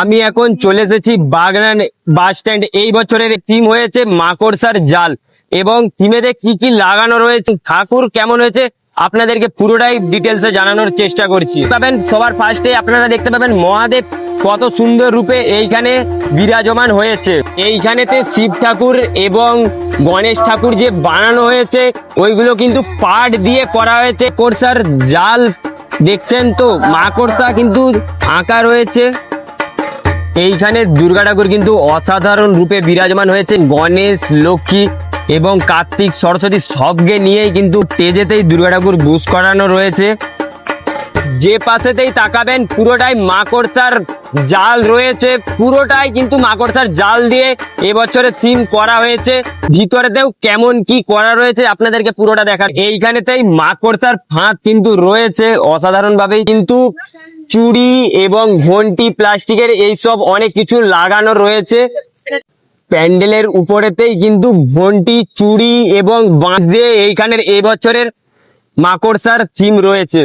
আমি এখন চলে এসেছি বাগনান বাস স্ট্যান্ড। এই বছরের থিম হয়েছে মাকড়সার জাল এবং থিমেতে কি কি লাগানো রয়েছে? ঠাকুর কেমন হয়েছে? আপনাদেরকে পুরোটাই ডিটেলসে জানানোর চেষ্টা করছি। পাবেন, সবার ফার্স্টে আপনারা দেখতে পাবেন মহাদেব কত সুন্দর রূপে এইখানে বিরাজমান হয়েছে। এইখানেতে শিব ঠাকুর এবং গণেশ ঠাকুর যে বানানো হয়েছে, ওইগুলো কিন্তু পাট দিয়ে করা হয়েছে। কোর্সার জাল দেখছেন তো? মাকড়সা কিন্তু আঁকা রয়েছে। এইখানে দুর্গা ঠাকুর কিন্তু অসাধারণ রূপে বিরাজমান হয়েছে গণেশ, লক্ষ্মী এবং কার্তিক, সরস্বতী সবকে নিয়েই কিন্তু টেজেতেই দুর্গা ঠাকুর বুস করানো রয়েছে। যে পাশেতেই তাকাবেন, পুরোটাই মাকড়সার জাল রয়েছে, পুরোটাই কিন্তু মাকড়সার জাল দিয়ে এবছরে থিম করা হয়েছে। ভিতরেতেও কেমন কি করা রয়েছে, আপনাদেরকে পুরোটা দেখার। এইখানেতেই মাকড়সার ফাঁদ কিন্তু রয়েছে অসাধারণ ভাবেই কিন্তু চুড়ি এবং ঘন্টি, প্লাস্টিকের এইসব অনেক কিছু লাগানো রয়েছে। প্যান্ডেলের উপরেতেই কিন্তু ঘন্টি চুড়ি এবং বাঁশ দিয়ে এইখানের এবছরের মাকড়সার থিম রয়েছে।